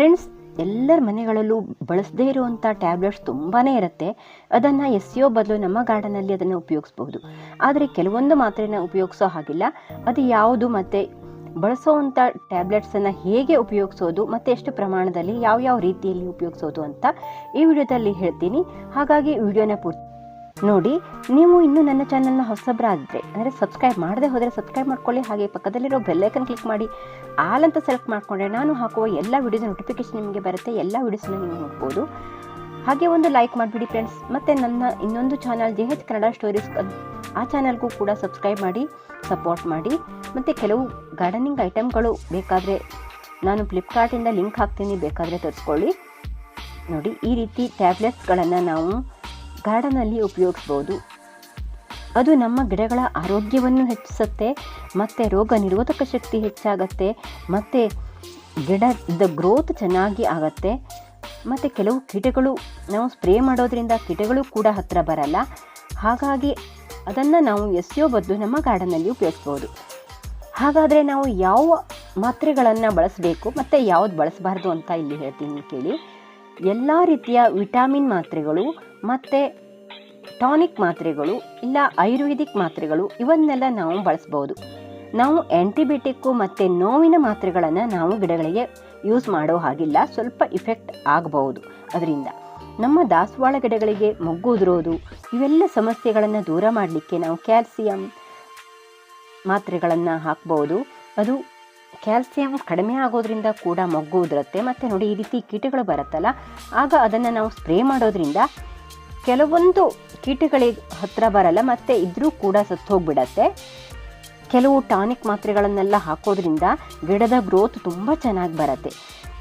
Friends ಎಲ್ಲರ ಮನೆಗಳಲ್ಲೂ ಬಳಸದೇ ಇರುವಂಥ ಟ್ಯಾಬ್ಲೆಟ್ಸ್ ತುಂಬಾ ಇರುತ್ತೆ. ಅದನ್ನು ಎಸೆಯೋ ಬದಲು ನಮ್ಮ ಗಾರ್ಡನಲ್ಲಿ ಅದನ್ನು ಉಪಯೋಗಿಸ್ಬಹುದು. ಆದರೆ ಕೆಲವೊಂದು ಮಾತ್ರೆನ ಉಪಯೋಗಿಸೋ ಹಾಗಿಲ್ಲ. ಅದು ಯಾವುದು ಮತ್ತು ಬಳಸೋವಂಥ ಟ್ಯಾಬ್ಲೆಟ್ಸನ್ನು ಹೇಗೆ ಉಪಯೋಗಿಸೋದು, ಮತ್ತು ಎಷ್ಟು ಪ್ರಮಾಣದಲ್ಲಿ ಯಾವ ಯಾವ ರೀತಿಯಲ್ಲಿ ಉಪಯೋಗಿಸೋದು ಅಂತ ಈ ವಿಡಿಯೋದಲ್ಲಿ ಹೇಳ್ತೀನಿ. ಹಾಗಾಗಿ ವಿಡಿಯೋನ ಪೂರ್ತಿ ನೋಡಿ, ನೀವು ಇನ್ನೂ ನನ್ನ ಚಾನಲ್ನ ಹೊಸಬ್ರಾದರೆ, ಅಂದರೆ ಸಬ್ಸ್ಕ್ರೈಬ್ ಮಾಡದೆ ಹೋದರೆ ಸಬ್ಸ್ಕ್ರೈಬ್ ಮಾಡ್ಕೊಳ್ಳಿ, ಹಾಗೆ ಪಕ್ಕದಲ್ಲಿರೋ ಬೆಲ್ಲೈಕನ್ ಕ್ಲಿಕ್ ಮಾಡಿ ಆಲ್ ಅಂತ ಸೆಲೆಕ್ಟ್ ಮಾಡಿಕೊಂಡ್ರೆ ನಾನು ಹಾಕುವ ಎಲ್ಲ ವಿಡಿಯೋದ ನೋಟಿಫಿಕೇಶನ್ ನಿಮಗೆ ಬರುತ್ತೆ, ಎಲ್ಲ ವಿಡಿಯೋಸ್ನ ನೀವು ನೋಡ್ಬೋದು. ಹಾಗೆ ಒಂದು ಲೈಕ್ ಮಾಡಿಬಿಡಿ ಫ್ರೆಂಡ್ಸ್ ಮತ್ತು ನನ್ನ ಇನ್ನೊಂದು channel J H Kannada stories ಆ ಚಾನಲ್ಗೂ ಕೂಡ ಸಬ್ಸ್ಕ್ರೈಬ್ ಮಾಡಿ ಸಪೋರ್ಟ್ ಮಾಡಿ. ಮತ್ತು ಕೆಲವು ಗಾರ್ಡನಿಂಗ್ ಐಟಮ್ಗಳು ಬೇಕಾದರೆ ನಾನು ಫ್ಲಿಪ್ಕಾರ್ಟಿಂದ ಲಿಂಕ್ ಹಾಕ್ತೀನಿ, ಬೇಕಾದರೆ ತರಿಸ್ಕೊಳ್ಳಿ. ನೋಡಿ, ಈ ರೀತಿ ಟ್ಯಾಬ್ಲೆಟ್ಸ್ಗಳನ್ನು ನಾವು ಗಾರ್ಡನಲ್ಲಿ ಉಪಯೋಗಿಸ್ಬೋದು. ಅದು ನಮ್ಮ ಗಿಡಗಳ ಆರೋಗ್ಯವನ್ನು ಹೆಚ್ಚಿಸುತ್ತೆ, ಮತ್ತು ರೋಗ ನಿರೋಧಕ ಶಕ್ತಿ ಹೆಚ್ಚಾಗತ್ತೆ, ಮತ್ತು ಗಿಡದ ಗ್ರೋತ್ ಚೆನ್ನಾಗಿ ಆಗತ್ತೆ, ಮತ್ತು ಕೆಲವು ಕೀಟಗಳು, ನಾವು ಸ್ಪ್ರೇ ಮಾಡೋದ್ರಿಂದ ಕೀಟಗಳು ಕೂಡ ಹತ್ತಿರ ಬರಲ್ಲ. ಹಾಗಾಗಿ ಅದನ್ನು ನಾವು ಎಸೆಯೋ ಬದಲು ನಮ್ಮ ಗಾರ್ಡನಲ್ಲಿ ಉಪಯೋಗಿಸ್ಬೋದು. ಹಾಗಾದರೆ ನಾವು ಯಾವ ಮಾತ್ರೆಗಳನ್ನು ಬಳಸಬೇಕು, ಮತ್ತು ಯಾವ್ದು ಬಳಸಬಾರ್ದು ಅಂತ ಇಲ್ಲಿ ಹೇಳ್ತೀನಿ ಕೇಳಿ. ಎಲ್ಲ ರೀತಿಯ ವಿಟಾಮಿನ್ ಮಾತ್ರೆಗಳು ಮತ್ತು ಟಾನಿಕ್ ಮಾತ್ರೆಗಳು ಇಲ್ಲ ಆಯುರ್ವೇದಿಕ್ ಮಾತ್ರೆಗಳು, ಇವನ್ನೆಲ್ಲ ನಾವು ಬಳಸ್ಬೋದು. ನಾವು ಆ್ಯಂಟಿಬಯೋಟಿಕ್ಕು ಮತ್ತು ನೋವಿನ ಮಾತ್ರೆಗಳನ್ನು ನಾವು ಗಿಡಗಳಿಗೆ ಯೂಸ್ ಮಾಡೋ ಹಾಗಿಲ್ಲ, ಸ್ವಲ್ಪ ಇಫೆಕ್ಟ್ ಆಗಬಹುದು ಅದರಿಂದ ನಮ್ಮ ದಾಸವಾಳ ಗಿಡಗಳಿಗೆ ಮೊಗ್ಗು ಉದುರೋದು, ಇವೆಲ್ಲ ಸಮಸ್ಯೆಗಳನ್ನು ದೂರ ಮಾಡಲಿಕ್ಕೆ ನಾವು ಕ್ಯಾಲ್ಸಿಯಂ ಮಾತ್ರೆಗಳನ್ನು ಹಾಕ್ಬೋದು. ಅದು ಕ್ಯಾಲ್ಸಿಯಂ ಕಡಿಮೆ ಆಗೋದ್ರಿಂದ ಕೂಡ ಮೊಗ್ಗು ಉದುರುತ್ತೆ, ಮತ್ತು ನೋಡಿ ಈ ರೀತಿ ಕೀಟಗಳು ಬರುತ್ತಲ್ಲ, ಆಗ ಅದನ್ನು ನಾವು ಸ್ಪ್ರೇ ಮಾಡೋದ್ರಿಂದ ಕೆಲವೊಂದು ಕೀಟಗಳಿಗೆ ಹತ್ತಿರ ಬರಲ್ಲ, ಮತ್ತು ಇದ್ರೂ ಕೂಡ ಸತ್ತು ಹೋಗ್ಬಿಡತ್ತೆ ಕೆಲವು ಟಾನಿಕ್ ಮಾತ್ರೆಗಳನ್ನೆಲ್ಲ ಹಾಕೋದ್ರಿಂದ ಗಿಡದ ಗ್ರೋತ್ ತುಂಬ ಚೆನ್ನಾಗಿ ಬರುತ್ತೆ.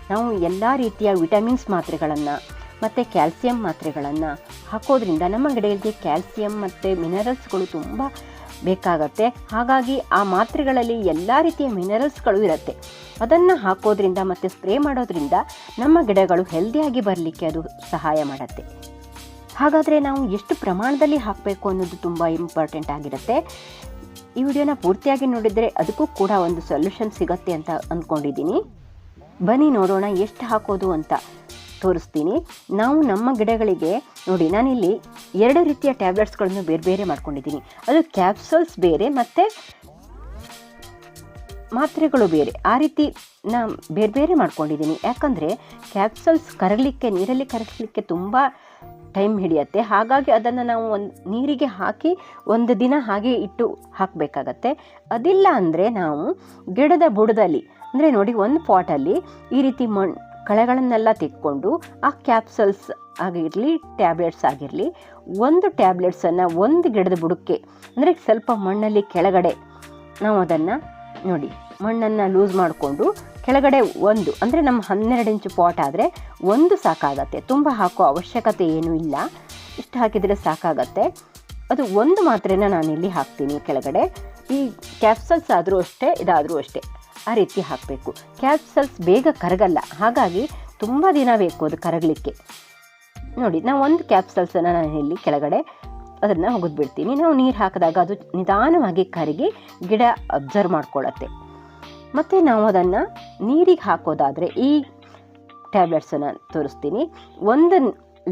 ನಾವು ಎಲ್ಲ ರೀತಿಯ ವಿಟಮಿನ್ಸ್ ಮಾತ್ರೆಗಳನ್ನು ಮತ್ತು ಕ್ಯಾಲ್ಸಿಯಂ ಮಾತ್ರೆಗಳನ್ನು ಹಾಕೋದ್ರಿಂದ ನಮ್ಮ ಗಿಡಗಳಿಗೆ ಕ್ಯಾಲ್ಸಿಯಂ ಮತ್ತು ಮಿನರಲ್ಸ್ಗಳು ತುಂಬ ಬೇಕಾಗತ್ತೆ. ಹಾಗಾಗಿ ಆ ಮಾತ್ರೆಗಳಲ್ಲಿ ಎಲ್ಲ ರೀತಿಯ ಮಿನರಲ್ಸ್ಗಳು ಇರುತ್ತೆ. ಅದನ್ನು ಹಾಕೋದ್ರಿಂದ ಮತ್ತು ಸ್ಪ್ರೇ ಮಾಡೋದ್ರಿಂದ ನಮ್ಮ ಗಿಡಗಳು ಹೆಲ್ದಿಯಾಗಿ ಬರಲಿಕ್ಕೆ ಅದು ಸಹಾಯ ಮಾಡುತ್ತೆ. ಹಾಗಾದರೆ ನಾವು ಎಷ್ಟು ಪ್ರಮಾಣದಲ್ಲಿ ಹಾಕಬೇಕು ಅನ್ನೋದು ತುಂಬ ಇಂಪಾರ್ಟೆಂಟ್ ಆಗಿರುತ್ತೆ. ಈ ವಿಡಿಯೋನ ಪೂರ್ತಿಯಾಗಿ ನೋಡಿದರೆ ಅದಕ್ಕೂ ಕೂಡ ಒಂದು ಸೊಲ್ಯೂಷನ್ ಸಿಗತ್ತೆ ಅಂತ ಅಂದ್ಕೊಂಡಿದ್ದೀನಿ ಬನ್ನಿ ನೋಡೋಣ ಎಷ್ಟು ಹಾಕೋದು ಅಂತ ತೋರಿಸ್ತೀನಿ. ನಾವು ನಮ್ಮ ಗಿಡಗಳಿಗೆ ನೋಡಿ, ನಾನಿಲ್ಲಿ ಎರಡು ರೀತಿಯ ಟ್ಯಾಬ್ಲೆಟ್ಸ್ಗಳನ್ನು ಬೇರೆ ಬೇರೆ ಮಾಡ್ಕೊಂಡಿದ್ದೀನಿ. ಅದು ಕ್ಯಾಪ್ಸೂಲ್ಸ್ ಬೇರೆ ಮತ್ತು ಮಾತ್ರೆಗಳು ಬೇರೆ. ಆ ರೀತಿ ನಾ ಬೇರೆ ಬೇರೆ ಮಾಡ್ಕೊಂಡಿದ್ದೀನಿ. ಯಾಕಂದರೆ ಕ್ಯಾಪ್ಸೂಲ್ಸ್ ಕರಗಲಿಕ್ಕೆ, ನೀರಲ್ಲಿ ಕರಗಲಿಕ್ಕೆ ತುಂಬ ಟೈಮ್ ಹಿಡಿಯುತ್ತೆ. ಹಾಗಾಗಿ ಅದನ್ನು ನಾವು ಒಂದು ನೀರಿಗೆ ಹಾಕಿ ಒಂದು ದಿನ ಹಾಗೆ ಇಟ್ಟು ಹಾಕಬೇಕಾಗತ್ತೆ. ಅದಿಲ್ಲ ಅಂದರೆ ನಾವು ಗಿಡದ ಬುಡದಲ್ಲಿ, ಅಂದರೆ ನೋಡಿ ಒಂದು ಪಾಟಲ್ಲಿ ಈ ರೀತಿ ಮಣ್ ಕಳೆಗಳನ್ನೆಲ್ಲ ತೆಕ್ಕೊಂಡು ಆ ಕ್ಯಾಪ್ಸಲ್ಸ್ ಆಗಿರಲಿ, ಟ್ಯಾಬ್ಲೆಟ್ಸ್ ಆಗಿರಲಿ, ಒಂದು ಟ್ಯಾಬ್ಲೆಟ್ಸನ್ನು ಒಂದು ಗಿಡದ ಬುಡಕ್ಕೆ, ಅಂದರೆ ಸ್ವಲ್ಪ ಮಣ್ಣಲ್ಲಿ ಕೆಳಗಡೆ ನಾವು ಅದನ್ನು ನೋಡಿ ಮಣ್ಣನ್ನು ಲೂಸ್ ಮಾಡಿಕೊಂಡು ಕೆಳಗಡೆ ಒಂದು, ಅಂದರೆ ನಮ್ಮ ಹನ್ನೆರಡು ಇಂಚು ಪಾಟ್ ಆದರೆ ಒಂದು ಸಾಕಾಗತ್ತೆ. ತುಂಬ ಹಾಕೋ ಅವಶ್ಯಕತೆ ಏನೂ ಇಲ್ಲ. ಇಷ್ಟು ಹಾಕಿದರೆ ಸಾಕಾಗತ್ತೆ. ಅದು ಒಂದು ಮಾತ್ರೆನ ನಾನಿಲ್ಲಿ ಹಾಕ್ತೀನಿ ಕೆಳಗಡೆ. ಈ ಕ್ಯಾಪ್ಸಲ್ಸ್ ಆದರೂ ಅಷ್ಟೇ, ಇದಾದರೂ ಅಷ್ಟೇ ಆ ರೀತಿ ಹಾಕಬೇಕು. ಕ್ಯಾಪ್ಸಲ್ಸ್ ಬೇಗ ಕರಗಲ್ಲ. ಹಾಗಾಗಿ ತುಂಬ ದಿನ ಬೇಕು ಅದು ಕರಗಲಿಕ್ಕೆ. ನೋಡಿ, ನಾವು ಒಂದು ಕ್ಯಾಪ್ಸಲ್ಸನ್ನು ನಾನು ಇಲ್ಲಿ ಕೆಳಗಡೆ ಅದನ್ನು ಬಿಡ್ತೀನಿ ನಾವು ನೀರು ಹಾಕಿದಾಗ ಅದು ನಿಧಾನವಾಗಿ ಕರಗಿ ಗಿಡ ಅಬ್ಸರ್ವ್ ಮಾಡ್ಕೊಳ್ಳುತ್ತೆ. ಮತ್ತು ನಾವು ಅದನ್ನು ನೀರಿಗೆ ಹಾಕೋದಾದರೆ ಈ ಟ್ಯಾಬ್ಲೆಟ್ಸನ್ನು ತೋರಿಸ್ತೀನಿ. ಒಂದು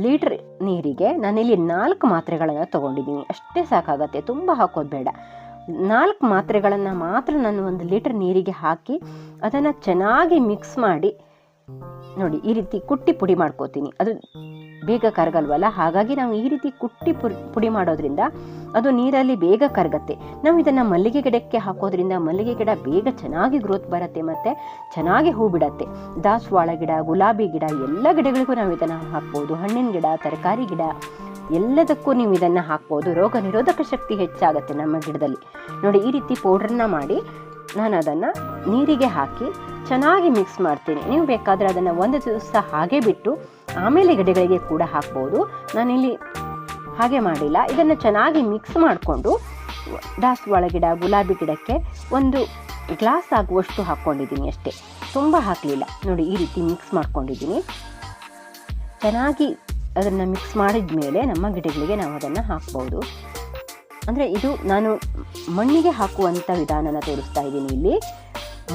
ಲೀಟ್ರ್ ನೀರಿಗೆ ನಾನಿಲ್ಲಿ ನಾಲ್ಕು ಮಾತ್ರೆಗಳನ್ನು ತೊಗೊಂಡಿದ್ದೀನಿ. ಅಷ್ಟೇ ಸಾಕಾಗತ್ತೆ, ತುಂಬ ಹಾಕೋದು ಬೇಡ. ನಾಲ್ಕು ಮಾತ್ರೆಗಳನ್ನು ಮಾತ್ರ ನಾನು ಒಂದು ಲೀಟರ್ ನೀರಿಗೆ ಹಾಕಿ ಅದನ್ನು ಚೆನ್ನಾಗಿ ಮಿಕ್ಸ್ ಮಾಡಿ ನೋಡಿ ಈ ರೀತಿ ಕುಟ್ಟಿ ಪುಡಿ ಮಾಡ್ಕೋತೀನಿ. ಅದು ಬೇಗ ಕರಗಲ್ವಲ್ಲ? ಹಾಗಾಗಿ ನಾವು ಈ ರೀತಿ ಕುಟ್ಟಿ ಪುಡಿ ಮಾಡೋದ್ರಿಂದ ಅದು ನೀರಲ್ಲಿ ಬೇಗ ಕರಗತ್ತೆ. ನಾವು ಇದನ್ನು ಮಲ್ಲಿಗೆ ಗಿಡಕ್ಕೆ ಹಾಕೋದ್ರಿಂದ ಮಲ್ಲಿಗೆ ಗಿಡ ಬೇಗ ಚೆನ್ನಾಗಿ ಗ್ರೋತ್ ಬರುತ್ತೆ ಮತ್ತು ಚೆನ್ನಾಗಿ ಹೂ ಬಿಡತ್ತೆ. ದಾಸವಾಳ ಗಿಡ, ಗುಲಾಬಿ ಗಿಡ, ಎಲ್ಲ ಗಿಡಗಳಿಗೂ ನಾವು ಇದನ್ನು ಹಾಕ್ಬೋದು. ಹಣ್ಣಿನ ಗಿಡ, ತರಕಾರಿ ಗಿಡ, ಎಲ್ಲದಕ್ಕೂ ನೀವು ಇದನ್ನು ಹಾಕ್ಬೋದು. ರೋಗ ನಿರೋಧಕ ಶಕ್ತಿ ಹೆಚ್ಚಾಗುತ್ತೆ ನಮ್ಮ ಗಿಡದಲ್ಲಿ. ನೋಡಿ, ಈ ರೀತಿ ಪೌಡ್ರನ್ನ ಮಾಡಿ ನಾನು ಅದನ್ನು ನೀರಿಗೆ ಹಾಕಿ ಚೆನ್ನಾಗಿ ಮಿಕ್ಸ್ ಮಾಡ್ತೀನಿ. ನೀವು ಬೇಕಾದರೆ ಅದನ್ನು ಒಂದು ದಿವಸ ಹಾಗೆ ಬಿಟ್ಟು ಆಮೇಲೆ ಗಿಡಗಳಿಗೆ ಕೂಡ ಹಾಕ್ಬೋದು. ನಾನಿಲ್ಲಿ ಹಾಗೆ ಮಾಡಿಲ್ಲ. ಇದನ್ನು ಚೆನ್ನಾಗಿ ಮಿಕ್ಸ್ ಮಾಡಿಕೊಂಡು ದಾಸವಾಳ ಗಿಡ ಗುಲಾಬಿ ಗಿಡಕ್ಕೆ ಒಂದು ಗ್ಲಾಸ್ ಆಗುವಷ್ಟು ಹಾಕ್ಕೊಂಡಿದ್ದೀನಿ ಅಷ್ಟೇ. ತುಂಬ ಹಾಕಲಿಲ್ಲ. ನೋಡಿ, ಈ ರೀತಿ ಮಿಕ್ಸ್ ಮಾಡ್ಕೊಂಡಿದ್ದೀನಿ. ಚೆನ್ನಾಗಿ ಅದನ್ನು ಮಿಕ್ಸ್ ಮಾಡಿದ ಮೇಲೆ ನಮ್ಮ ಗಿಡಗಳಿಗೆ ನಾವು ಅದನ್ನು ಹಾಕ್ಬೋದು. ಅಂದರೆ ಇದು ನಾನು ಮಣ್ಣಿಗೆ ಹಾಕುವಂಥ ವಿಧಾನನ ತೋರಿಸ್ತಾ ಇದ್ದೀನಿ ಇಲ್ಲಿ.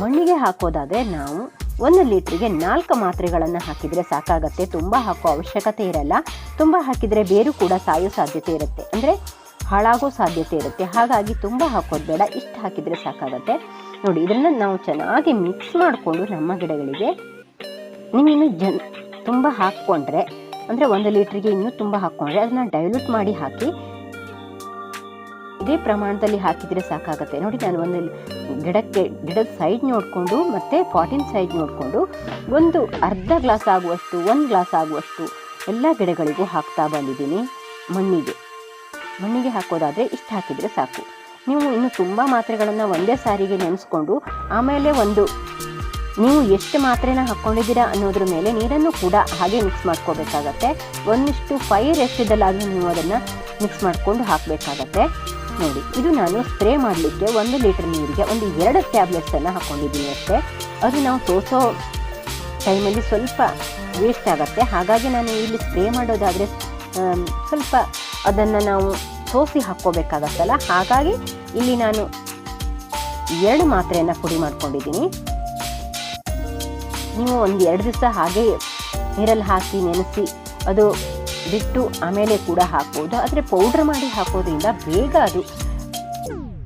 ಮಣ್ಣಿಗೆ ಹಾಕೋದಾದರೆ ನಾವು ಒಂದು ಲೀಟ್ರಿಗೆ ನಾಲ್ಕು ಮಾತ್ರೆಗಳನ್ನು ಹಾಕಿದರೆ ಸಾಕಾಗತ್ತೆ. ತುಂಬ ಹಾಕೋ ಅವಶ್ಯಕತೆ ಇರಲ್ಲ. ತುಂಬ ಹಾಕಿದರೆ ಬೇರು ಕೂಡ ಸಾಯೋ ಸಾಧ್ಯತೆ ಇರುತ್ತೆ. ಅಂದರೆ ಹಾಳಾಗೋ ಸಾಧ್ಯತೆ ಇರುತ್ತೆ. ಹಾಗಾಗಿ ತುಂಬ ಹಾಕೋದು ಬೇಡ. ಇಷ್ಟು ಹಾಕಿದರೆ ಸಾಕಾಗತ್ತೆ. ನೋಡಿ, ಇದನ್ನು ನಾವು ಚೆನ್ನಾಗಿ ಮಿಕ್ಸ್ ಮಾಡಿಕೊಂಡು ನಮ್ಮ ಗಿಡಗಳಿಗೆ ನೀವಿನ್ನು ಜನ್ ತುಂಬ ಹಾಕ್ಕೊಂಡ್ರೆ, ಅಂದರೆ ಒಂದು ಲೀಟ್ರಿಗೆ ಇನ್ನೂ ತುಂಬ ಹಾಕ್ಕೊಂಡ್ರೆ ಅದನ್ನು ಡೈಲ್ಯೂಟ್ ಮಾಡಿ ಹಾಕಿ, ಇದೇ ಪ್ರಮಾಣದಲ್ಲಿ ಹಾಕಿದರೆ ಸಾಕಾಗುತ್ತೆ. ನೋಡಿ, ನಾನು ಒಂದು ಗಿಡಕ್ಕೆ, ಗಿಡದ ಸೈಡ್ ನೋಡಿಕೊಂಡು ಮತ್ತು ಪಾಟಿನ ಸೈಡ್ ನೋಡಿಕೊಂಡು ಒಂದು ಅರ್ಧ ಗ್ಲಾಸ್ ಆಗುವಷ್ಟು, ಒಂದು ಗ್ಲಾಸ್ ಆಗುವಷ್ಟು ಎಲ್ಲ ಗಿಡಗಳಿಗೂ ಹಾಕ್ತಾ ಬಂದಿದ್ದೀನಿ ಮಣ್ಣಿಗೆ. ಮಣ್ಣಿಗೆ ಹಾಕೋದಾದರೆ ಇಷ್ಟು ಹಾಕಿದರೆ ಸಾಕು. ನೀವು ಇನ್ನು ತುಂಬ ಮಾತ್ರೆಗಳನ್ನು ಒಂದೇ ಸಾರಿಗೆ ನೆನೆಸ್ಕೊಂಡು ಆಮೇಲೆ ಒಂದು ನೀವು ಎಷ್ಟು ಮಾತ್ರೆನ ಹಾಕ್ಕೊಂಡಿದ್ದೀರಾ ಅನ್ನೋದ್ರ ಮೇಲೆ ನೀರನ್ನು ಕೂಡ ಹಾಗೆ ಮಿಕ್ಸ್ ಮಾಡ್ಕೋಬೇಕಾಗತ್ತೆ. ಒಂದಿಷ್ಟು ಫೈರ್ ಎಷ್ಟಿದ್ದಲ್ಲಾದರೂ ನೀವು ಅದನ್ನು ಮಿಕ್ಸ್ ಮಾಡಿಕೊಂಡು ಹಾಕಬೇಕಾಗತ್ತೆ. ನೋಡಿ, ಇದು ನಾನು ಸ್ಪ್ರೇ ಮಾಡಲಿಕ್ಕೆ ಒಂದು ಲೀಟರ್ ನೀರಿಗೆ ಒಂದು ಎರಡು ಟ್ಯಾಬ್ಲೆಟ್ಸನ್ನು ಹಾಕ್ಕೊಂಡಿದ್ದೀನಿ ಅಷ್ಟೇ. ಅದು ನಾವು ಸೋಸೋ ಟೈಮಲ್ಲಿ ಸ್ವಲ್ಪ ವೇಸ್ಟ್ ಆಗುತ್ತೆ. ಹಾಗಾಗಿ ನಾನು ಇಲ್ಲಿ ಸ್ಪ್ರೇ ಮಾಡೋದಾದರೆ ಸ್ವಲ್ಪ ಅದನ್ನು ನಾವು ಸೋಸಿ ಹಾಕ್ಕೋಬೇಕಾಗತ್ತಲ್ಲ? ಹಾಗಾಗಿ ಇಲ್ಲಿ ನಾನು ಎರಡು ಮಾತ್ರೆಯನ್ನು ಪುಡಿ ಮಾಡ್ಕೊಂಡಿದ್ದೀನಿ. ನೀವು ಒಂದು ಎರಡು ದಿವಸ ಹಾಗೆ ನೀರಲ್ಲಿ ಹಾಕಿ ನೆನೆಸಿ ಅದು ಬಿಟ್ಟು ಆಮೇಲೆ ಕೂಡ ಹಾಕ್ಬೋದು. ಆದರೆ ಪೌಡ್ರ್ ಮಾಡಿ ಹಾಕೋದ್ರಿಂದ ಬೇಗ ಅದು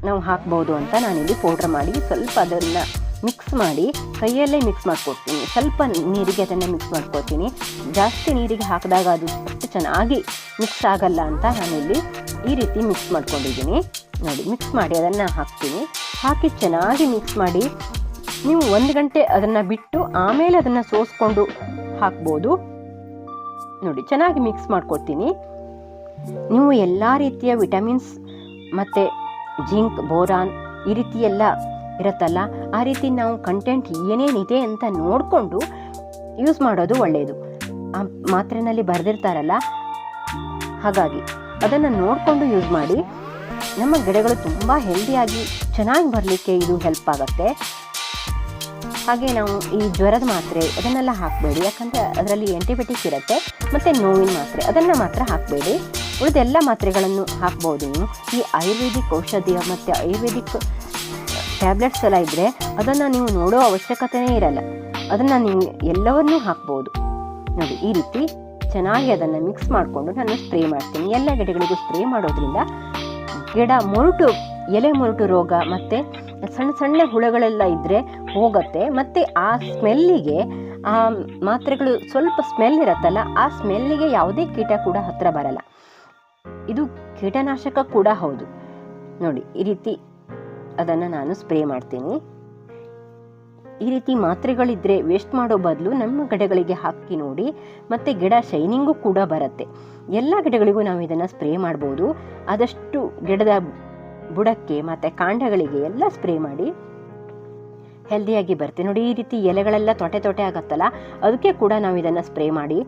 ನಾವು ಹಾಕ್ಬೋದು ಅಂತ ನಾನಿಲ್ಲಿ ಪೌಡ್ರ್ ಮಾಡಿ ಸ್ವಲ್ಪ ಅದನ್ನು ಮಿಕ್ಸ್ ಮಾಡಿ ಕೈಯಲ್ಲೇ ಮಿಕ್ಸ್ ಮಾಡ್ಕೊಡ್ತೀನಿ. ಸ್ವಲ್ಪ ನೀರಿಗೆ ಅದನ್ನು ಮಿಕ್ಸ್ ಮಾಡ್ಕೊತೀನಿ ಜಾಸ್ತಿ ನೀರಿಗೆ ಹಾಕಿದಾಗ ಅದು ಅಷ್ಟು ಚೆನ್ನಾಗಿ ಮಿಕ್ಸ್ ಆಗಲ್ಲ ಅಂತ ನಾನಿಲ್ಲಿ ಈ ರೀತಿ ಮಿಕ್ಸ್ ಮಾಡ್ಕೊಂಡಿದ್ದೀನಿ. ನೋಡಿ ಮಿಕ್ಸ್ ಮಾಡಿ ಅದನ್ನು ಹಾಕ್ತೀನಿ. ಹಾಕಿ ಚೆನ್ನಾಗಿ ಮಿಕ್ಸ್ ಮಾಡಿ ನೀವು ಒಂದು ಗಂಟೆ ಅದನ್ನು ಬಿಟ್ಟು ಆಮೇಲೆ ಅದನ್ನು ಸೋಸ್ಕೊಂಡು ಹಾಕ್ಬೋದು. ನೋಡಿ, ಚೆನ್ನಾಗಿ ಮಿಕ್ಸ್ ಮಾಡ್ಕೊಡ್ತೀನಿ. ನೀವು ಎಲ್ಲ ರೀತಿಯ ವಿಟಮಿನ್ಸ್ ಮತ್ತು ಜಿಂಕ್, ಬೋರಾನ್ ಈ ರೀತಿ ಎಲ್ಲ ಇರುತ್ತಲ್ಲ, ಆ ರೀತಿ ನಾವು ಕಂಟೆಂಟ್ ಏನೇನಿದೆ ಅಂತ ನೋಡಿಕೊಂಡು ಯೂಸ್ ಮಾಡೋದು ಒಳ್ಳೆಯದು ಆ ಮಾತ್ರೆನಲ್ಲಿ ಬರೆದಿರ್ತಾರಲ್ಲ, ಹಾಗಾಗಿ ಅದನ್ನು ನೋಡಿಕೊಂಡು ಯೂಸ್ ಮಾಡಿ. ನಮ್ಮ ಗಿಡಗಳು ತುಂಬ ಹೆಲ್ದಿಯಾಗಿ ಚೆನ್ನಾಗಿ ಬರಲಿಕ್ಕೆ ಇದು ಹೆಲ್ಪ್ ಆಗುತ್ತೆ. ಹಾಗೆ ನಾವು ಈ ಜ್ವರದ ಮಾತ್ರೆ ಅದನ್ನೆಲ್ಲ ಹಾಕಬೇಡಿ. ಯಾಕಂದರೆ ಅದರಲ್ಲಿ ಆ್ಯಂಟಿಬಯೋಟಿಕ್ ಇರುತ್ತೆ, ಮತ್ತು ನೋವಿನ ಮಾತ್ರೆ ಅದನ್ನು ಮಾತ್ರ ಹಾಕಬೇಡಿ. ಉಳಿದೆಲ್ಲ ಮಾತ್ರೆಗಳನ್ನು ಹಾಕ್ಬೋದು ನೀವು. ಈ ಆಯುರ್ವೇದಿಕ್ ಔಷಧಿಯ ಮತ್ತು ಆಯುರ್ವೇದಿಕ್ ಟ್ಯಾಬ್ಲೆಟ್ಸ್ ಎಲ್ಲ ಇದ್ದರೆ ಅದನ್ನು ನೀವು ನೋಡೋ ಅವಶ್ಯಕತೆಯೇ ಇರಲ್ಲ. ಅದನ್ನು ನೀವು ಎಲ್ಲವನ್ನೂ ಹಾಕ್ಬೋದು. ನೋಡಿ, ಈ ರೀತಿ ಚೆನ್ನಾಗಿ ಅದನ್ನು ಮಿಕ್ಸ್ ಮಾಡಿಕೊಂಡು ನಾನು ಸ್ಪ್ರೇ ಮಾಡ್ತೀನಿ. ಎಲ್ಲ ಗಿಡಗಳಿಗೂ ಸ್ಪ್ರೇ ಮಾಡೋದ್ರಿಂದ ಗಿಡ ಮುರುಟು, ಎಲೆ ಮುರುಟು ರೋಗ ಮತ್ತು ಸಣ್ಣ ಸಣ್ಣ ಹುಳಗಳೆಲ್ಲ ಇದ್ದರೆ ಹೋಗುತ್ತೆ, ಮತ್ತು ಆ ಸ್ಮೆಲ್ಲಿಗೆ, ಆ ಮಾತ್ರೆಗಳು ಸ್ವಲ್ಪ ಸ್ಮೆಲ್ ಇರುತ್ತಲ್ಲ, ಆ ಸ್ಮೆಲ್ಲಿಗೆ ಯಾವುದೇ ಕೀಟ ಕೂಡ ಹತ್ತಿರ ಬರಲ್ಲ. ಇದು ಕೀಟನಾಶಕ ಕೂಡ ಹೌದು. ನೋಡಿ, ಈ ರೀತಿ ಅದನ್ನು ನಾನು ಸ್ಪ್ರೇ ಮಾಡ್ತೀನಿ. ಈ ರೀತಿ ಮಾತ್ರೆಗಳಿದ್ದರೆ ವೇಸ್ಟ್ ಮಾಡೋ ಬದಲು ನಮ್ಮ ಗಿಡಗಳಿಗೆ ಹಾಕಿ ನೋಡಿ, ಮತ್ತು ಗಿಡ ಶೈನಿಂಗು ಕೂಡ ಬರುತ್ತೆ. ಎಲ್ಲ ಗಿಡಗಳಿಗೂ ನಾವು ಇದನ್ನು ಸ್ಪ್ರೇ ಮಾಡ್ಬೋದು. ಆದಷ್ಟು ಗಿಡದ ಬುಡಕ್ಕೆ, ಮತ್ತು ಕಾಂಡಗಳಿಗೆ ಎಲ್ಲ ಸ್ಪ್ರೇ ಮಾಡಿ ಹೆಲ್ದಿಯಾಗಿ ಬರುತ್ತೆ ನೋಡಿ, ಈ ರೀತಿ ಎಲೆಗಳೆಲ್ಲ ತೊಟೆ ತೊಟೆ ಆಗುತ್ತಲ್ಲ, ಅದಕ್ಕೆ ಕೂಡ ನಾವು ಇದನ್ನು ಸ್ಪ್ರೇ ಮಾಡಿ.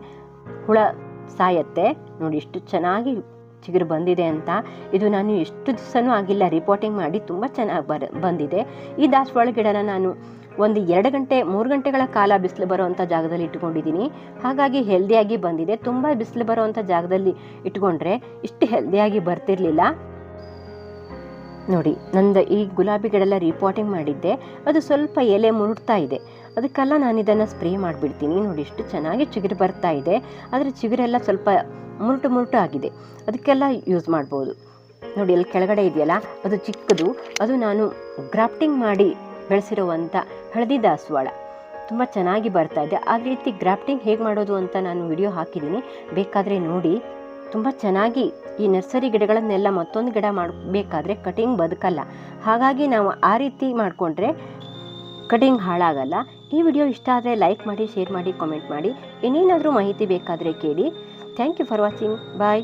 ಹುಳ ಸಾಯತ್ತೆ. ನೋಡಿ, ಇಷ್ಟು ಚೆನ್ನಾಗಿ ಚಿಗುರು ಬಂದಿದೆ ಅಂತ. ಇದು ನಾನು ಎಷ್ಟು ದಿವಸನೂ ಆಗಿಲ್ಲ ರಿಪೋರ್ಟಿಂಗ್ ಮಾಡಿ ತುಂಬ ಚೆನ್ನಾಗಿ ಬರ, ಬಂದಿದೆ. ಈ ದಾಸವಾಳ ಗಿಡನ ನಾನು ಒಂದು ಎರಡು ಗಂಟೆ, ಮೂರು ಗಂಟೆಗಳ ಕಾಲ ಬಿಸಿಲು ಬರುವಂಥ ಜಾಗದಲ್ಲಿ ಇಟ್ಕೊಂಡಿದ್ದೀನಿ. ಹಾಗಾಗಿ ಹೆಲ್ದಿಯಾಗಿ ಬಂದಿದೆ. ತುಂಬ ಬಿಸಿಲು ಬರುವಂಥ ಜಾಗದಲ್ಲಿ ಇಟ್ಕೊಂಡ್ರೆ ಇಷ್ಟು ಹೆಲ್ದಿಯಾಗಿ ಬರ್ತಿರ್ಲಿಲ್ಲ. ನೋಡಿ, ನಂದು ಈ ಗುಲಾಬಿ ಗಿಡ ಎಲ್ಲ ರಿಪೋರ್ಟಿಂಗ್ ಮಾಡಿದ್ದೆ. ಅದು ಸ್ವಲ್ಪ ಎಲೆ ಮುರುಡ್ತಾ ಇದೆ. ಅದಕ್ಕೆಲ್ಲ ನಾನು ಇದನ್ನು ಸ್ಪ್ರೇ ಮಾಡಿಬಿಡ್ತೀನಿ. ನೋಡಿ ಎಷ್ಟು ಚೆನ್ನಾಗಿ ಚಿಗುರು ಬರ್ತಾ ಇದೆ. ಆದರೆ ಚಿಗುರೆಲ್ಲ ಸ್ವಲ್ಪ ಮುರುಟು ಮುರುಟು ಆಗಿದೆ. ಅದಕ್ಕೆಲ್ಲ ಯೂಸ್ ಮಾಡ್ಬೋದು. ನೋಡಿ, ಅಲ್ಲಿ ಕೆಳಗಡೆ ಇದೆಯಲ್ಲ, ಅದು ಚಿಕ್ಕದು. ಅದು ನಾನು ಗ್ರಾಫ್ಟಿಂಗ್ ಮಾಡಿ ಬೆಳೆಸಿರುವಂಥ ಹಳದಿ ದಾಸವಾಳ. ತುಂಬ ಚೆನ್ನಾಗಿ ಬರ್ತಾ ಇದೆ. ಆ ರೀತಿ ಗ್ರಾಫ್ಟಿಂಗ್ ಹೇಗೆ ಮಾಡೋದು ಅಂತ ನಾನು ವಿಡಿಯೋ ಹಾಕಿದ್ದೀನಿ. ಬೇಕಾದರೆ ನೋಡಿ. ತುಂಬ ಚೆನ್ನಾಗಿ ಈ ನರ್ಸರಿ ಗಿಡಗಳನ್ನೆಲ್ಲ ಮತ್ತೊಂದು ಗಿಡ ಮಾಡಬೇಕಾದ್ರೆ ಕಟಿಂಗ್ ಬದುಕಲ್ಲ. ಹಾಗಾಗಿ ನಾವು ಆ ರೀತಿ ಮಾಡಿಕೊಂಡ್ರೆ ಕಟಿಂಗ್ ಹಾಳಾಗಲ್ಲ. ಈ ವಿಡಿಯೋ ಇಷ್ಟ ಆದರೆ ಲೈಕ್ ಮಾಡಿ, ಶೇರ್ ಮಾಡಿ, ಕಾಮೆಂಟ್ ಮಾಡಿ. ಇನ್ನೇನಾದರೂ ಮಾಹಿತಿ ಬೇಕಾದರೆ ಕೇಳಿ. Thank you for watching. Bye.